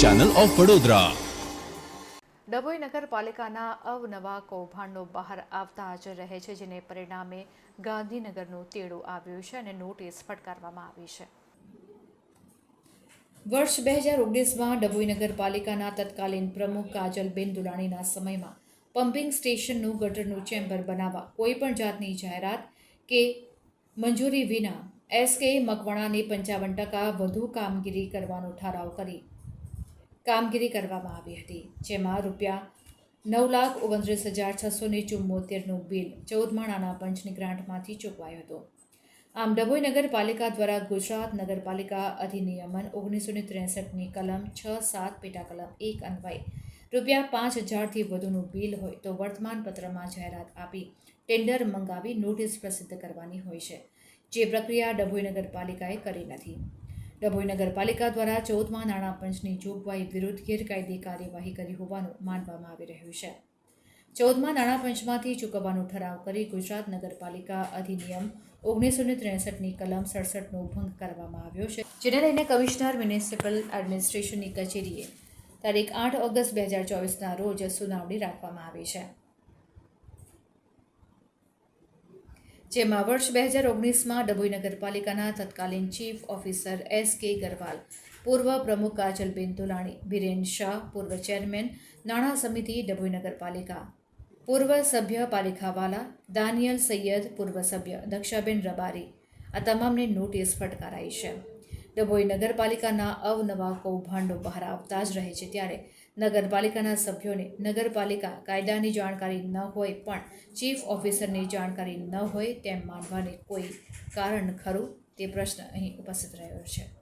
Channel of Vadodara Dabhoi નગરપાલિકાના અવનવા કૌભાંડો બહાર આવતા જ રહે છે, જેને પરિણામે ગાંધીનગરનું તેડું આવ્યું છે અને નોટિસ ફટકારવામાં આવી છે. વર્ષ બે હજાર ઓગણીસમાં ડભોઈ નગરપાલિકાના તત્કાલીન પ્રમુખ કાજલબેન દુલાણીના સમયમાં પમ્પિંગ સ્ટેશનનું ગટરનું ચેમ્બર બનાવવા કોઈપણ જાતની જાહેરાત કે મંજૂરી વિના એસકે મકવાણાની પંચાવન ટકા વધુ કામગીરી કરવાનો ઠરાવ કરી. કામગીરી કરવામાં આવી હતી, જેમાં રૂપિયા નવ લાખ ઓગણત્રીસ હજાર છસો ને ચુમ્મોતેરનું બિલ ચૌદ માણાના પંચની ગ્રાન્ટમાંથી ચૂકવાયો હતો. આમ ડભોઈ નગરપાલિકા દ્વારા ગુજરાત નગરપાલિકા અધિનિયમન ઓગણીસો ને ત્રેસઠની કલમ છ સાત પેટા કલમ એક અન્વયે રૂપિયા પાંચ હજારથી વધુનું બિલ હોય તો વર્તમાનપત્રમાં જાહેરાત આપી, ટેન્ડર મંગાવી નોટિસ પ્રસિદ્ધ કરવાની હોય છે. જે પ્રક્રિયા ડભોઈ નગરપાલિકાએ કરી નથી. ડભોઈ નગરપાલિકા દ્વારા ચૌદમાં નાણાં પંચની જોગવાઈ વિરુદ્ધ ગેરકાયદે કાર્યવાહી કરી હોવાનું માનવામાં આવી રહ્યું છે. ચૌદમાં નાણાં પંચમાંથી ચૂકવવાનો ઠરાવ કરી ગુજરાત નગરપાલિકા અધિનિયમ ઓગણીસો ને ત્રેસઠની કલમ સડસઠનો ભંગ કરવામાં આવ્યો છે, જેને લઈને કમિશનર મ્યુનિસિપલ એડમિનિસ્ટ્રેશનની કચેરીએ તારીખ આઠ ઓગસ્ટ બે હજાર ચોવીસના રોજ સુનાવણી રાખવામાં આવી છે. જેમાં વર્ષ બે હજાર ઓગણીસમાં ડભોઈ નગરપાલિકાના તત્કાલીન ચીફ ઓફિસર એસ કે ગરવાલ, પૂર્વ પ્રમુખ કાજલબેન તુલાણી બિરેન શાહ, પૂર્વ ચેરમેન, નાણાં સમિતિ, ડભોઈ નગરપાલિકા. પૂર્વ સભ્ય પાલિખાવાલા દાનિયલ સૈયદ, પૂર્વ સભ્ય દક્ષાબેન રબારી. આ તમામને નોટિસ ફટકારાઈ છે. ડભોઈ નગરપાલિકાના અવનવા કૌભાંડો બહાર આવતા જ રહે છે. ત્યારે નગરપાલિકાના સભ્યોને નગરપાલિકા કાયદાની જાણકારી ન હોય પણ ચીફ ઓફિસરની જાણકારી ન હોય તેમ માનવાને કોઈ કારણ ખરું તે પ્રશ્ન અહીં ઉપસ્થિત રહ્યો છે.